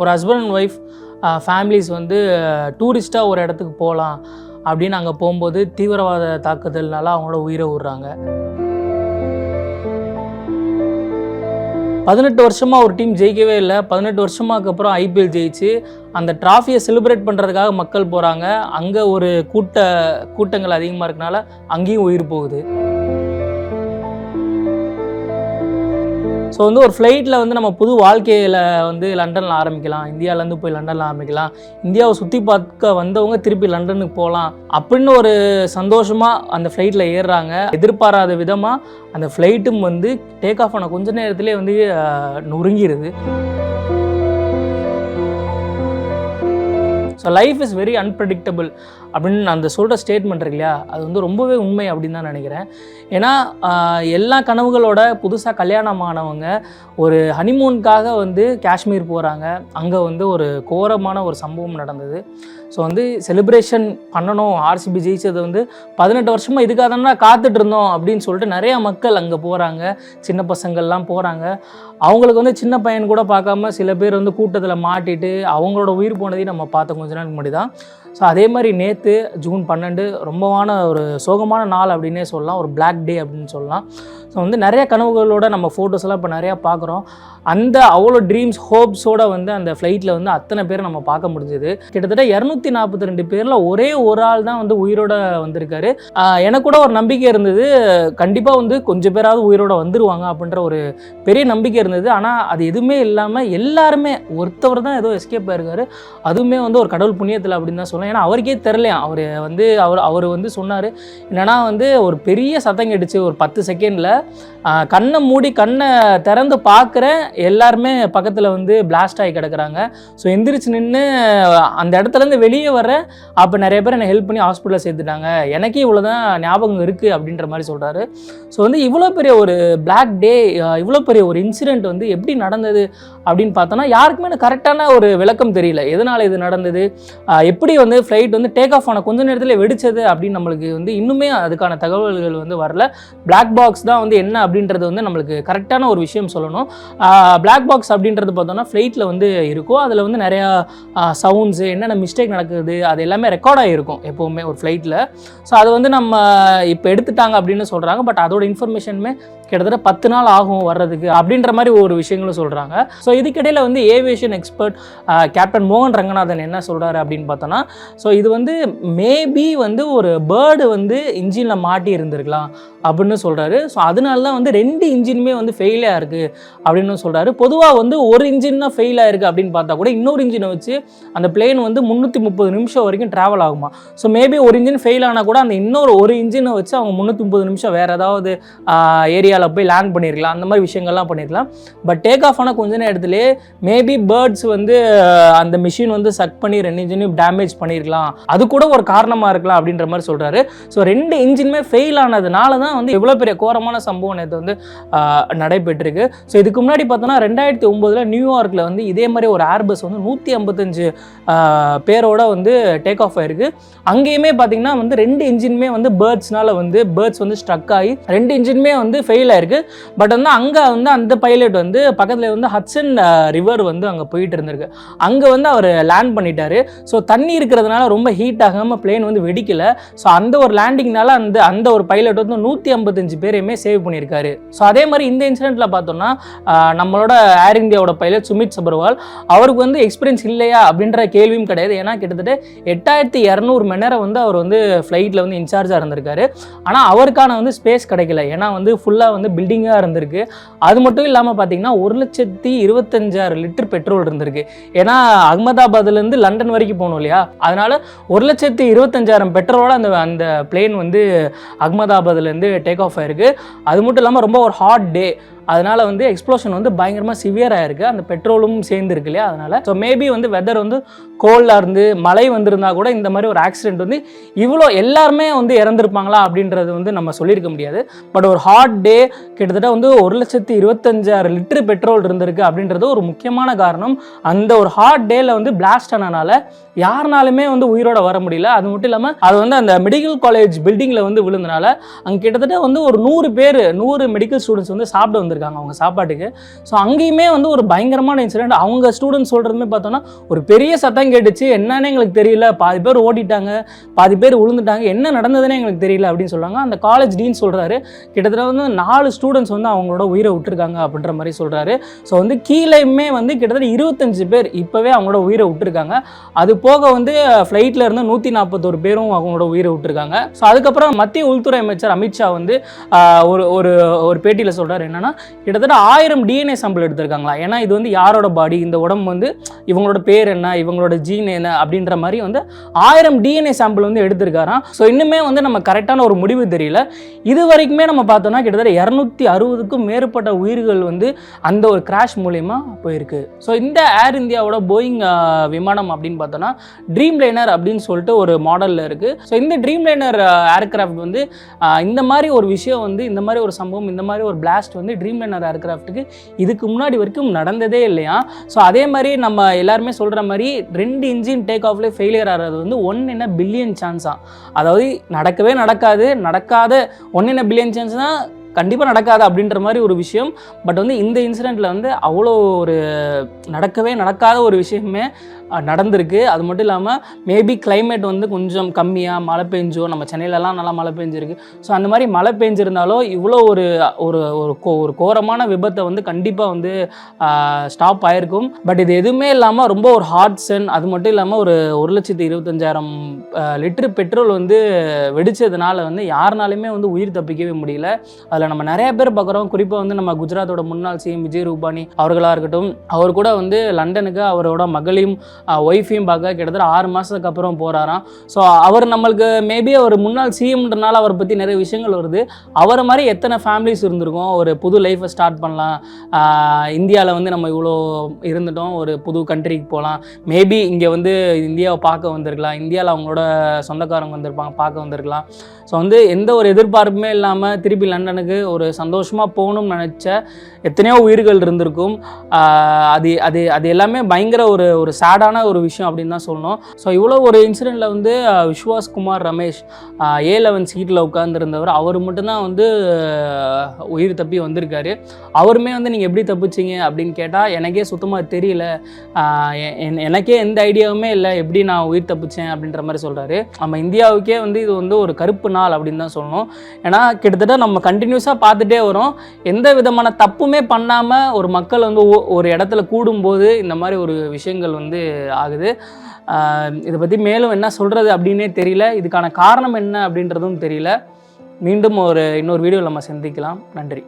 ஒரு husband and wife families வந்து டூரிஸ்ட்டாக ஒரு இடத்துக்கு போகலாம் அப்படின்னு அங்கே போகும்போது தீவிரவாத தாக்குதல்னால அவங்களோட உயிரை விடுறாங்க. பதினெட்டு வருஷமாக ஒரு டீம் ஜெயிக்கவே இல்லை. பதினெட்டு வருஷமாக்கு அப்புறம் ஐபிஎல் ஜெயிச்சு அந்த ட்ராஃபியை செலிப்ரேட் பண்ணுறதுக்காக மக்கள் போகிறாங்க அங்கே ஒரு கூட்ட கூட்டங்கள் அதிகமாக இருக்கனால அங்கேயும் உயிர் போகுது. ஸோ வந்து ஒரு ஃப்ளைட்டில் வந்து நம்ம புது வாழ்க்கையில் வந்து லண்டனில் ஆரம்பிக்கலாம். இந்தியாவிலேருந்து போய் லண்டனில் ஆரம்பிக்கலாம். இந்தியாவை சுற்றி பார்க்க வந்தவங்க திருப்பி லண்டனுக்கு போகலாம் அப்படின்னு ஒரு சந்தோஷமாக அந்த ஃப்ளைட்டில் ஏறுறாங்க. எதிர்பாராத விதமாக அந்த ஃப்ளைட்டும் வந்து டேக் ஆஃப் ஆன கொஞ்ச நேரத்திலே வந்து நொறுங்கிடுது so life is very unpredictable அப்படின்னு அந்த சொல்கிற ஸ்டேட்மெண்ட் இருக்கு இல்லையா? அது வந்து ரொம்பவே உண்மை அப்படின்னு தான் நினைக்கிறேன். ஏன்னா எல்லா கனவுகளோட புதுசாக கல்யாணம் ஆனவங்க ஒரு ஹனிமூனுக்காக வந்து காஷ்மீர் போகிறாங்க அங்கே வந்து ஒரு கோரமான ஒரு சம்பவம் நடந்தது. ஸோ வந்து செலிப்ரேஷன் பண்ணணும். ஆர்சிபி ஜெயிச்சது வந்து பதினெட்டு வருஷமாக இதுக்காக தானே காத்துட்டு இருந்தோம் அப்படின்னு சொல்லிட்டு நிறையா மக்கள் அங்கே போகிறாங்க சின்ன பசங்கள்லாம் போகிறாங்க அவங்களுக்கு வந்து சின்ன பையன் கூட பார்க்காம சில பேர் வந்து கூட்டத்தில் மாட்டிட்டு அவங்களோட உயிர் போனதையும் நம்ம பார்த்தோம் கொஞ்ச முன்னாடி தான். ஸோ அதே மாதிரி நேற்று ஜூன் பன்னெண்டு ரொம்பவான ஒரு சோகமான நாள் அப்படின்னே சொல்லலாம். ஒரு பிளாக் டே அப்படின்னு சொல்லலாம். ஸோ வந்து நிறைய கனவுகளோட நம்ம ஃபோட்டோஸ் எல்லாம் இப்போ நிறையா பார்க்குறோம். அந்த அவ்வளோ ட்ரீம்ஸ் ஹோப்ஸோட வந்து அந்த ஃப்ளைட்டில் வந்து அத்தனை பேரை நம்ம பார்க்க முடிஞ்சது. கிட்டத்தட்ட இரநூத்தி நாற்பத்தி ரெண்டு பேரில் ஒரே ஒரு ஆள் தான் வந்து உயிரோட வந்திருக்காரு. எனக்கு கூட ஒரு நம்பிக்கை இருந்தது. கண்டிப்பாக வந்து கொஞ்சம் பேராவது உயிரோட வந்துருவாங்க அப்படின்ற ஒரு பெரிய நம்பிக்கை இருந்தது. ஆனால் அது எதுவுமே இல்லாமல் எல்லாருமே ஒருத்தவர் தான் ஏதோ எஸ்கேப் ஆயிருக்காரு. அதுவுமே வந்து ஒரு கடவுள் புண்ணியத்தில் அப்படின்னு தான் சொல்லலாம். ஏன்னா அவருக்கே தெரிலையா அவர் வந்து அவர் அவர் வந்து சொன்னார் என்னென்னா வந்து ஒரு பெரிய சத்தம் கேட்டுச்சு ஒரு பத்து செகண்டில் கண்ணை மூடி கண்ணை திறந்து பார்க்குற எல்லாருமே பக்கத்தில் வந்து பிளாஸ்ட் ஆகி கிடக்குறாங்க. ஸோ எந்திரிச்சு நின்று அந்த இடத்துலேருந்து வெளியே வரேன் அப்போ நிறைய பேர் என்னை ஹெல்ப் பண்ணி ஹாஸ்பிட்டலில் சேர்த்துட்டாங்க. எனக்கே இவ்வளோ தான் ஞாபகம் இருக்குது அப்படின்ற மாதிரி சொல்கிறாரு ஸோ வந்து இவ்வளோ பெரிய ஒரு பிளாக் டே இவ்வளோ பெரிய ஒரு இன்சிடெண்ட் வந்து எப்படி நடந்தது அப்படின்னு பார்த்தோன்னா யாருக்குமே எனக்கு கரெக்டான ஒரு விளக்கம் தெரியல. எதனால் இது நடந்தது? எப்படி வந்து ஃப்ளைட் வந்து டேக் ஆஃப் ஆன கொஞ்ச நேரத்தில் வெடிச்சது அப்படின்னு நம்மளுக்கு வந்து இன்னுமே அதுக்கான தகவல்கள் வந்து வரல. பிளாக் பாக்ஸ் தான் வந்து என்ன அப்படின்றது வந்து நம்மளுக்கு கரெக்டான ஒரு விஷயம் சொல்லணும். பிளாக் பாக்ஸ் அப்படின்றது பார்த்தோன்னா ஃப்ளைட்டில் வந்து இருக்கும். அதில் வந்து நிறையா சவுண்ட்ஸு என்னென்ன மிஸ்டேக் நடக்குது அது எல்லாமே ரெக்கார்ட் ஆகிருக்கும் எப்போவுமே ஒரு ஃப்ளைட்டில் ஸோ அது வந்து நம்ம இப்போ எடுத்துட்டாங்க அப்படின்னு சொல்கிறாங்க பட் அதோட இன்ஃபர்மேஷனுமே கிட்டத்தட்ட பத்து நாள் ஆகும் வர்றதுக்கு அப்படின்ற மாதிரி ஒரு விஷயங்களும் சொல்கிறாங்க ஸோ இதுக்கிடையில் வந்து ஏவியேஷன் எக்ஸ்பர்ட் கேப்டன் மோகன் ரங்கநாதன் என்ன சொல்கிறாரு அப்படின்னு பார்த்தோன்னா ஸோ இது வந்து மேபி வந்து ஒரு பேர்டு வந்து இன்ஜினில் மாட்டி இருந்திருக்கலாம் அப்படின்னு சொல்கிறாரு ஸோ அதனால தான் வந்து ரெண்டு இன்ஜினுமே வந்து ஃபெயிலாக இருக்குது அப்படின்னு சொல்கிறாரு பொதுவாக வந்து ஒரு இன்ஜின் தான் ஃபெயில் ஆயிருக்கு அப்படின்னு பார்த்தா கூட இன்னொரு இன்ஜினை வச்சு அந்த பிளேன் வந்து முந்நூற்றி முப்பது நிமிஷம் வரைக்கும் ட்ராவல் ஆகுமா? ஸோ மேபி ஒரு இன்ஜின் ஃபெயில் ஆனால் கூட அந்த இன்னொரு ஒரு இன்ஜினை வச்சு அவங்க முந்நூற்றி முப்பது நிமிஷம் வேறு ஏதாவது ஏரியாவில் போய் லேண்ட் பண்ணியிருக்கலாம் அந்த மாதிரி விஷயங்கள்லாம் பண்ணியிருக்கலாம் பட் டேக் ஆஃப் ஆன கொஞ்ச நேரத்துலேயே மேபி பேர்ட்ஸ் வந்து அந்த மிஷின் வந்து சக் பண்ணி ரெண்டு இன்ஜினையும் டேமேஜ் பண்ணியிருக்கலாம் அது கூட ஒரு காரணமாக இருக்கலாம் அப்படின்ற மாதிரி சொல்கிறாரு ஸோ ரெண்டு இன்ஜினுமே ஃபெயில் ஆனதுனால தான் வந்து எவ்வளோ பெரிய கோரமான சம்பவம் நேற்று வந்து நடைபெற்றிருக்கு. ஸோ இதுக்கு முன்னாடி பார்த்தோன்னா ரெண்டாயிரத்தி ஒம்போதில் நியூயார்க்கில் வந்து இதே மாதிரி ஒரு ஏர்பஸ் வந்து நூற்றி ஐம்பத்தஞ்சு பேரோட வந்து டேக் ஆஃப் ஆயிருக்கு. அங்கேயுமே பார்த்தீங்கன்னா வந்து ரெண்டு இன்ஜினுமே வந்து பேர்ட்ஸ்னால வந்து பேர்ட்ஸ் வந்து ஸ்ட்ரக் ஆகி ரெண்டு இன்ஜினுமே வந்து ஃபெயில் ஆயிருக்கு பட் வந்து அங்கே வந்து அந்த பைலட் வந்து பக்கத்தில் வந்து ஹட்சன் ரிவர் வந்து அங்கே போயிட்டு இருந்திருக்கு. அங்கே வந்து அவர் லேண்ட் பண்ணிட்டாரு. ஸோ தண்ணி இருக்கிறதுனால ரொம்ப ஹீட் ஆகாமல் பிளேன் வந்து வெடிக்கல. ஸோ அந்த ஒரு லேண்டிங்னால அந்த அந்த ஒரு பைலட் வந்து நூற்றி ஐம்பத்தஞ்சு பேரையுமே சேவ் பண்ணியிருக்காரு. ஸோ அதே மாதிரி இந்த இன்சிடென்ட்டில் பார்த்தோம்னா நம்மளோட ஏர் இந்தியாவோட பைலட் சுமித் சபர்வால் அவருக்கு வந்து எக்ஸ்பீரியன்ஸ் இல்லையா அப்படின்ற கேள்வியும் கிடையாது. ஏன்னா கிட்டத்தட்ட எட்டாயிரத்தி இரநூறு மணி நேரம் வந்து அவர் வந்து ஃப்ளைட்டில் வந்து இன்சார்ஜாக இருந்திருக்காரு. ஆனால் அவருக்கான வந்து ஸ்பேஸ் கிடைக்கல. ஏன்னா வந்து ஃபுல்லாக வந்து பில்டிங்காக இருந்திருக்கு. அது மட்டும் இல்லாமல் பார்த்தீங்கன்னா ஒரு லட்சத்தி இருபத்தஞ்சாயிரம் லிட்டர் பெட்ரோல் இருந்திருக்கு. ஏன்னா அகமதாபாத்லேருந்து லண்டன் வரைக்கும் போகணும் இல்லையா? அதனால் ஒரு லட்சத்தி இருபத்தஞ்சாயிரம் பெட்ரோலோட அந்த அந்த பிளேன் வந்து அகமதாபாத்லேருந்து டேக் ஆஃப் ஆயிருக்கு. அது மட்டும் இல்லாமல் ரொம்ப ஒரு ஹாட் டே அதனால வந்து எக்ஸ்ப்ளோஷன் வந்து பயங்கரமாக சிவியர் இருக்குது அந்த பெட்ரோலும் சேர்ந்துருக்கு இல்லையா? அதனால். ஸோ மேபி வந்து வெதர் வந்து கோல்டாக இருந்து மழை வந்திருந்தா கூட இந்த மாதிரி ஒரு ஆக்சிடென்ட் வந்து இவ்வளோ எல்லாருமே வந்து இறந்துருப்பாங்களா அப்படின்றது வந்து நம்ம சொல்லியிருக்க முடியாது. பட் ஒரு ஹாட் டே கிட்டத்தட்ட வந்து ஒரு லட்சத்தி இருபத்தஞ்சாயிரம் லிட்டர் பெட்ரோல் இருந்திருக்கு அப்படின்றது ஒரு முக்கியமான காரணம். அந்த ஒரு ஹாட் டேல வந்து பிளாஸ்ட் ஆனனால யாருனாலுமே வந்து உயிரோட வர முடியல. அது மட்டும் இல்லாமல் அது வந்து அந்த மெடிக்கல் காலேஜ் பில்டிங்கில் வந்து விழுந்தனால அங்கே கிட்டத்தட்ட வந்து ஒரு நூறு பேர் நூறு மெடிக்கல் ஸ்டூடெண்ட்ஸ் வந்து சாப்பிட வந்து வந்திருக்காங்க அவங்க சாப்பாட்டுக்கு. ஸோ அங்கேயுமே வந்து ஒரு பயங்கரமான இன்சிடென்ட் அவங்க ஸ்டூடெண்ட்ஸ் சொல்கிறதுமே பார்த்தோன்னா ஒரு பெரிய சத்தம் கேட்டுச்சு. என்னன்னு எங்களுக்கு தெரியல. பாதி பேர் ஓடிட்டாங்க. பாதி பேர் விழுந்துட்டாங்க என்ன நடந்ததுன்னு எங்களுக்கு தெரியல அப்படின்னு சொல்கிறாங்க அந்த காலேஜ் டீன் சொல்கிறாரு கிட்டத்தட்ட வந்து நாலு ஸ்டூடெண்ட்ஸ் வந்து அவங்களோட உயிரை விட்டுருக்காங்க அப்படின்ற மாதிரி சொல்கிறாரு ஸோ வந்து கீழேயுமே வந்து கிட்டத்தட்ட இருபத்தஞ்சு பேர் இப்போவே அவங்களோட உயிரை விட்டுருக்காங்க. அது போக வந்து ஃப்ளைட்டில் இருந்து நூற்றி நாற்பத்தோரு பேரும் அவங்களோட உயிரை விட்டுருக்காங்க. ஸோ அதுக்கப்புறம் மத்திய உள்துறை அமைச்சர் அமித்ஷா வந்து ஒரு ஒரு ஒரு பேட்டியில் சொல்கிறார் என்னென்னா கிட்டத்தட்ட ஆயிரம் டிஎன்ஏ சாம்பிள் எடுத்திருக்காங்களா? ஏன்னா இது வந்து யாரோட பாடி இந்த உடம்பு வந்து இவங்களோட பேர் என்ன? இவங்களோட ஜீன் என்ன? அப்படின்ற மாதிரி வந்து ஆயிரம் டிஎன்ஏ சாம்பிள் வந்து எடுத்திருக்காராம். ஸோ இன்னுமே வந்து நம்ம கரெக்டான ஒரு முடிவு தெரியல. இது வரைக்குமே நம்ம பார்த்தோம்னா கிட்டத்தட்ட இரநூத்தி அறுபதுக்கும் மேற்பட்ட உயிர்கள் வந்து அந்த ஒரு கிராஷ் மூலயமா போயிருக்கு. ஸோ இந்த ஏர் இந்தியாவோட போயிங் விமானம் அப்படின்னு பார்த்தோன்னா ட்ரீம் லைனர் அப்படின்னு சொல்லிட்டு ஒரு மாடலில் இருக்குது ஸோ இந்த ட்ரீம் லைனர் ஏர்கிராஃப்ட் வந்து இந்த மாதிரி ஒரு விஷயம் வந்து இந்த மாதிரி ஒரு சம்பவம் இந்த மாதிரி ஒரு பிளாஸ்ட் வந்து ட்ரீம் லைனர் ஏர்கிராஃப்ட்டுக்கு இதுக்கு முன்னாடி வரைக்கும் நடந்ததே இல்லையா? ஸோ அதே மாதிரி நம்ம எல்லாருமே சொல்கிற மாதிரி ரெண்டு இன்ஜின் டேக் ஆஃப்ல ஃபெயிலியர் ஆகிறது வந்து ஒன் என்ன பில்லியன் சான்ஸா அதாவது நடக்கவே நடக்காது நடக்காத ஒன் என்ன பில்லியன் சான்ஸ் தான் கண்டிப்பாக நடக்காது அப்படின்ற மாதிரி ஒரு விஷயம். பட் வந்து இந்த இன்சிடெண்ட்டில் வந்து அவ்வளோ ஒரு நடக்கவே நடக்காத ஒரு விஷயமே நடந்திருக்கு. அது மட்டும் இல்லாமல் மேபி கிளைமேட் வந்து கொஞ்சம் கம்மியாக மழை பெஞ்சோ நம்ம சென்னையிலலாம் நல்லா மழை பெஞ்சிருக்கு. ஸோ அந்த மாதிரி மழை பெஞ்சிருந்தாலோ இவ்வளோ ஒரு ஒரு ஒரு கோ- ஒரு கோரமான விபத்தை வந்து கண்டிப்பாக வந்து ஸ்டாப் ஆயிருக்கும். பட் இது எதுவுமே இல்லாமல் ரொம்ப ஒரு ஹார்ட் சென் அது மட்டும் இல்லாமல் ஒரு ஒரு லட்சத்தி இருபத்தஞ்சாயிரம் லிட்டரு பெட்ரோல் வந்து வெடிச்சதுனால வந்து யாருனாலுமே வந்து உயிர் தப்பிக்கவே முடியல. அதில் நம்ம நிறைய பேர் பார்க்குறோம் குறிப்பாக வந்து நம்ம குஜராத்தோட முன்னாள் சிஎம் விஜய் ரூபானி அவர்களாக இருக்கட்டும். அவர் கூட வந்து லண்டனுக்கு அவரோட மகளையும் ஒய்ஃபையும் பார்க்க கிட்டத்தட்ட ஆறு மாதத்துக்கு அப்புறம் போகிறாராம் ஸோ அவர் நம்மளுக்கு மேபி அவர் முன்னாள் சிஎம்ன்றனால அவரை பற்றி நிறைய விஷயங்கள் வருது. அவரை மாதிரி எத்தனை ஃபேமிலிஸ் இருந்திருக்கும்? ஒரு புது லைஃப்பை ஸ்டார்ட் பண்ணலாம். இந்தியாவில் வந்து நம்ம இவ்வளோ இருந்துட்டோம். ஒரு புது கண்ட்ரிக்கு போகலாம் மேபி இங்கே வந்து இந்தியாவை பார்க்க வந்திருக்கலாம். இந்தியாவில் அவங்களோட சொந்தக்காரங்க வந்திருப்பாங்க பார்க்க வந்திருக்கலாம். ஸோ வந்து எந்த ஒரு எதிர்பார்ப்புமே இல்லாமல் திருப்பி லண்டனுக்கு ஒரு சந்தோஷமாக போகணும்னு நினச்ச எத்தனையோ உயிர்கள் இருந்திருக்கும். அது அது அது எல்லாமே பயங்கர ஒரு ஒரு சேடான ஒரு விஷயம் அப்படின்னு தான் சொல்லணும். ஸோ இவ்வளோ ஒரு இன்சிடெண்ட்டில் வந்து விஸ்வாஸ் குமார் ரமேஷ் ஏ லெவன் சீட்டில் உட்காந்துருந்தவர் அவர் மட்டும்தான் வந்து உயிர் தப்பி வந்திருக்காரு. அவருமே வந்து நீங்கள் எப்படி தப்பிச்சீங்க? அப்படின்னு கேட்டால் எனக்கே சுத்தமாக தெரியல. என்- எனக்கே எந்த ஐடியாவுமே இல்லை. எப்படி நான் உயிர் தப்பிச்சேன்? அப்படின்ற மாதிரி சொல்கிறாரு நம்ம இந்தியாவுக்கே வந்து இது வந்து ஒரு கருப்பு நாள் அப்படின்னு தான் சொல்லணும். ஏன்னா கிட்டத்தட்ட நம்ம கண்டினியூஸாக பார்த்துட்டே வரோம். எந்த விதமான தப்புமே பண்ணாமல் ஒரு மக்கள் வந்து ஒரு இடத்துல கூடும்போது இந்த மாதிரி ஒரு விஷயங்கள் வந்து ஆகுது. இதை பற்றி மேலும் என்ன சொல்கிறது அப்படின்னே தெரியல. இதுக்கான காரணம் என்ன அப்படின்றதும் தெரியல. மீண்டும் ஒரு இன்னொரு வீடியோவில் நம்ம சந்திக்கலாம். நன்றி.